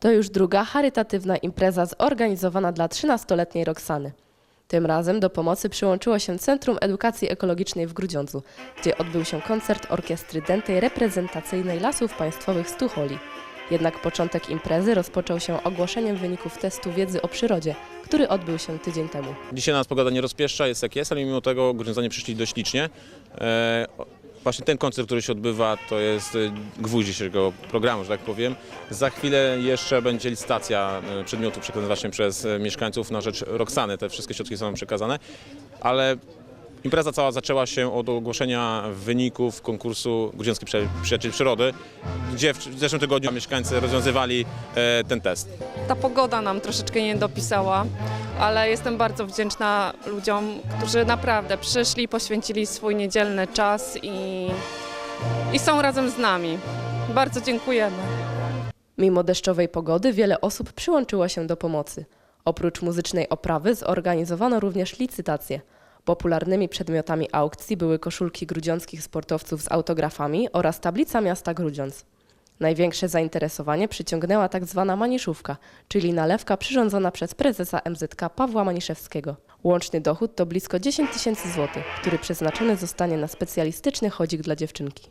To już druga charytatywna impreza zorganizowana dla 13-letniej Roxany. Tym razem do pomocy przyłączyło się Centrum Edukacji Ekologicznej w Grudziądzu, gdzie odbył się koncert orkiestry dętej reprezentacyjnej Lasów Państwowych z Tucholi. Jednak początek imprezy rozpoczął się ogłoszeniem wyników testu wiedzy o przyrodzie, który odbył się tydzień temu. Dzisiaj nas pogoda nie rozpieszcza, jest jak jest, ale mimo tego Grudziądzanie przyszli dość licznie. E, właśnie ten koncert, który się odbywa, to jest e, gwóźdź dzisiejszego programu, że tak powiem. Za chwilę jeszcze będzie licytacja e, przedmiotów przekazywana właśnie przez e, mieszkańców na rzecz Roxany. Te wszystkie środki są przekazane, ale impreza cała zaczęła się od ogłoszenia wyników konkursu Grudziącki Przy- Przyjaciel Przyrody, gdzie w zeszłym tygodniu mieszkańcy rozwiązywali e, ten test. Ta pogoda nam troszeczkę nie dopisała, ale jestem bardzo wdzięczna ludziom, którzy naprawdę przyszli, poświęcili swój niedzielny czas i, i są razem z nami. Bardzo dziękujemy. Mimo deszczowej pogody wiele osób przyłączyło się do pomocy. Oprócz muzycznej oprawy zorganizowano również licytacje. Popularnymi przedmiotami aukcji były koszulki grudziąckich sportowców z autografami oraz tablica miasta Grudziądz. Największe zainteresowanie przyciągnęła tak zwana maniszówka, czyli nalewka przyrządzona przez prezesa MZK Pawła Maniszewskiego. Łączny dochód to blisko 10 tysięcy złotych, który przeznaczony zostanie na specjalistyczny chodzik dla dziewczynki.